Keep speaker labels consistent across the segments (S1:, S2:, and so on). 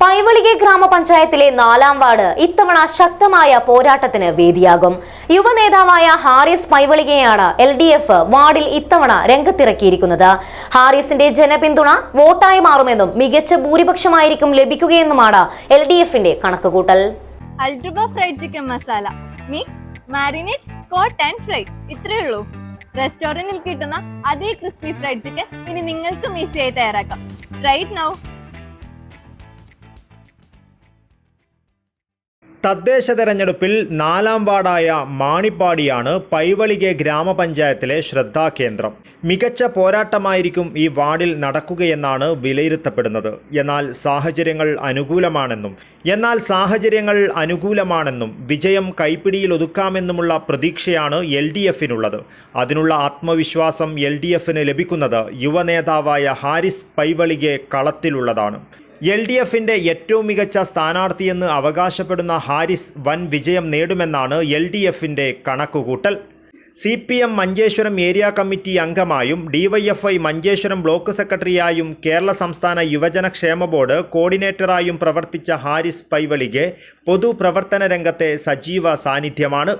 S1: പൈവളികെ ഗ്രാമപഞ്ചായത്തിലെ നാലാം വാർഡ് ഇത്തവണ ശക്തമായ പോരാട്ടത്തിന് വേദിയാകും. യുവനേതാവായ ഹാരിസ് പൈവളികയാണ് എൽ ഡി എഫ് വാർഡിൽ ഇത്തവണ രംഗത്തിറക്കിയിരിക്കുന്നത്. ഹാരിസിന്റെ ജനപിന്തുണ വോട്ടായി മാറുമെന്നും മികച്ച ഭൂരിപക്ഷമായിരിക്കും ലഭിക്കുകയെന്നുമാണ് എൽ ഡി എഫിന്റെ കണക്കുകൂട്ടൽ.
S2: മസാല മിക്സ് ഫ്രൈ ഇത്രയേ ഉള്ളൂ. റെസ്റ്റോറന്റിൽ കിട്ടുന്ന അതേ ക്രിസ്പി ഫ്രൈഡ് ചിക്കൻ ഇനി നിങ്ങൾക്കും ഈസിയായി തയ്യാറാക്കാം. റൈറ്റ് നൗ
S3: തദ്ദേശ തെരഞ്ഞെടുപ്പിൽ നാലാം വാർഡായ മാണിപ്പാടിയാണ് പൈവളികെ ഗ്രാമപഞ്ചായത്തിലെ ശ്രദ്ധാകേന്ദ്രം. മികച്ച പോരാട്ടമായിരിക്കും ഈ വാർഡിൽ നടക്കുകയെന്നാണ് വിലയിരുത്തപ്പെടുന്നത്. എന്നാൽ സാഹചര്യങ്ങൾ അനുകൂലമാണെന്നും എന്നാൽ സാഹചര്യങ്ങൾ അനുകൂലമാണെന്നും വിജയം കൈപ്പിടിയിൽ ഒതുക്കാമെന്നുമുള്ള പ്രതീക്ഷയാണ് എൽ ഡി എഫിനുള്ളത്. അതിനുള്ള ആത്മവിശ്വാസം എൽ ഡി എഫിന് ലഭിക്കുന്നത് യുവനേതാവായ ഹാരിസ് പൈവളികെ കളത്തിലുള്ളതാണ്. എൽ ഡി എഫിന്റെ ഏറ്റവും മികച്ച സ്ഥാനാർത്ഥിയെന്ന് അവകാശപ്പെടുന്ന ഹാരിസ് വൻ വിജയം നേടുമെന്നാണ് എൽ ഡി എഫിന്റെ കണക്കുകൂട്ടൽ. C P M Manjeshwaram area committee അംഗമായും DYFI Manjeshwaram block സെക്രട്ടറിയായും കേരള സംസ്ഥാന യുവജന ക്ഷേമ ബോർഡ് കോർഡിനേറ്ററായും പ്രവർത്തിച്ച ഹാരിസ് പൈവളികെ പൊതുപ്രവർത്തന രംഗത്തെ സജീവ സാന്നിധ്യമാണ്.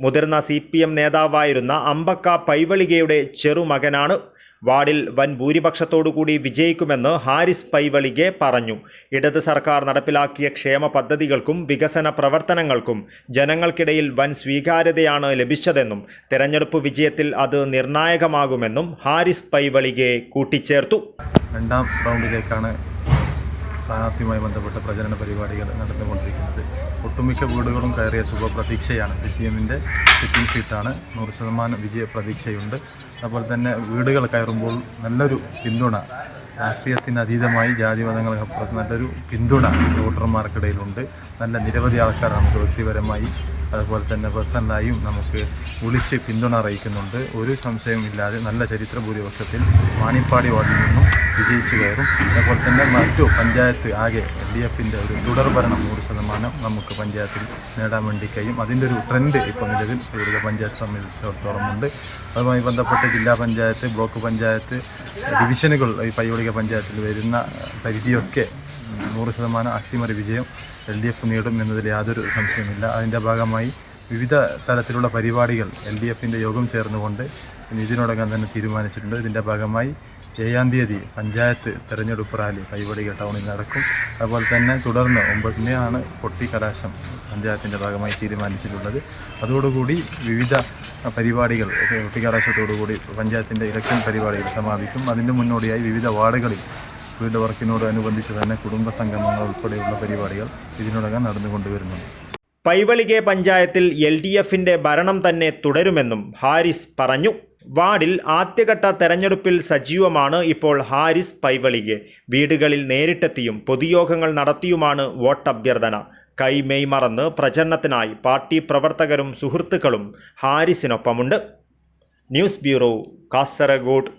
S3: മുതിർന്ന സി പി എം നേതാവായിരുന്ന അമ്പക്ക പൈവളികയുടെ ചെറുമകനാണ്. വാർഡിൽ വൻ ഭൂരിപക്ഷത്തോടുകൂടി വിജയിക്കുമെന്ന് ഹാരിസ് പൈവളിഗെ പറഞ്ഞു. ഇടത് സർക്കാർ നടപ്പിലാക്കിയ ക്ഷേമ പദ്ധതികൾക്കും വികസന പ്രവർത്തനങ്ങൾക്കും ജനങ്ങൾക്കിടയിൽ വൻ സ്വീകാര്യതയാണ് ലഭിച്ചതെന്നും തെരഞ്ഞെടുപ്പ് വിജയത്തിൽ അത് നിർണായകമാകുമെന്നും ഹാരിസ് പൈവളിഗെ കൂട്ടിച്ചേർത്തു.
S4: രണ്ടാം റൗണ്ടിലേക്കാണ് സ്ഥാനാർത്ഥിയുമായി ബന്ധപ്പെട്ട പ്രചരണ പരിപാടികൾ നടന്നുകൊണ്ടിരിക്കുന്നത്. ഒട്ടുമിക്ക വീടുകളും കയറിയ ശുഭപ്രതീക്ഷയാണ്. സി പി എമ്മിന്റെ സിറ്റിംഗ് സീറ്റാണ് നൂറ് ശതമാനം വിജയ പ്രതീക്ഷയുണ്ട് അതുപോലെ തന്നെ വീടുകൾ കയറുമ്പോൾ നല്ലൊരു പിന്തുണ രാഷ്ട്രീയത്തിന് അതീതമായി ജാതി നല്ലൊരു പിന്തുണ വോട്ടർമാർക്കിടയിലുണ്ട്. നല്ല നിരവധി ആൾക്കാർ നമുക്ക് വ്യക്തിപരമായി അതുപോലെ തന്നെ പേഴ്സണലായും നമുക്ക് വിളിച്ച് പിന്തുണ അറിയിക്കുന്നുണ്ട് ഒരു സംശയവുമില്ലാതെ നല്ല ചരിത്ര ഭൂരിപക്ഷത്തിൽ മാണിപ്പാടി വാർഡിൽ നിന്നും വിജയിച്ചു കയറും. അതുപോലെ തന്നെ മറ്റു പഞ്ചായത്ത് ആകെ എൽ ഡി എഫിന്റെ ഒരു തുടർ ഭരണം നൂറ് ശതമാനം നമുക്ക് പഞ്ചായത്തിൽ നേടാൻ വേണ്ടി കഴിയും. അതിന്റെ ഒരു ട്രെൻഡ് ഇപ്പോൾ നിലവിൽ ഇവിടുത്തെ പഞ്ചായത്ത് സംബന്ധിച്ചിടത്തോളം ഉണ്ട്. അതുമായി ബന്ധപ്പെട്ട് ജില്ലാ പഞ്ചായത്ത് ബ്ലോക്ക് പഞ്ചായത്ത് ഡിവിഷനുകൾ ഈ പയ്യോളിക പഞ്ചായത്തിൽ വരുന്ന പരിധിയൊക്കെ നൂറ് ശതമാനം അട്ടിമറി വിജയം എൽ ഡി എഫ് നേടും എന്നതിൽ യാതൊരു സംശയമില്ല അതിന്റെ ഭാഗമായി വിവിധ തരത്തിലുള്ള പരിപാടികൾ എൽ ഡി എഫിന്റെ യോഗം ചേർന്നുകൊണ്ട് ഇതിനോടകം തന്നെ തീരുമാനിച്ചിട്ടുണ്ട്. ഇതിന്റെ ഭാഗമായി ഏഴാം തീയതി പഞ്ചായത്ത് തെരഞ്ഞെടുപ്പ് റാലി കൈവടിക ടൗണിൽ നടക്കും. അതുപോലെ തന്നെ തുടർന്ന് ഒമ്പതിനെയാണ് പൊട്ടി കലാശം പഞ്ചായത്തിന്റെ ഭാഗമായി തീരുമാനിച്ചിട്ടുള്ളത്. അതോടുകൂടി വിവിധ പരിപാടികൾ പൊട്ടിക്കലാശത്തോടുകൂടി പഞ്ചായത്തിന്റെ ഇലക്ഷൻ പരിപാടികൾ സമാപിക്കും. അതിന്റെ മുന്നോടിയായി വിവിധ വാർഡുകളിൽ വീട് വർക്കിനോടനുബന്ധിച്ച് തന്നെ കുടുംബ സംഗമങ്ങൾ ഉൾപ്പെടെയുള്ള പരിപാടികൾ ഇതിനോടകം നടന്നുകൊണ്ടുവരുന്നുണ്ട്.
S3: പൈവളികെ പഞ്ചായത്തിൽ എൽ ഡി എഫിന്റെ ഭരണം തന്നെ തുടരുമെന്നും ഹാരിസ് പറഞ്ഞു. വാർഡിൽ ആദ്യഘട്ട തെരഞ്ഞെടുപ്പിൽ സജീവമാണ് ഇപ്പോൾ ഹാരിസ് പൈവളികെ. വീടുകളിൽ നേരിട്ടെത്തിയും പൊതുയോഗങ്ങൾ നടത്തിയുമാണ് വോട്ടഭ്യർത്ഥന. കൈമെയ് മറന്ന് പ്രചരണത്തിനായി പാർട്ടി പ്രവർത്തകരും സുഹൃത്തുക്കളും ഹാരിസിനൊപ്പമുണ്ട്. News bureau Kasaragod.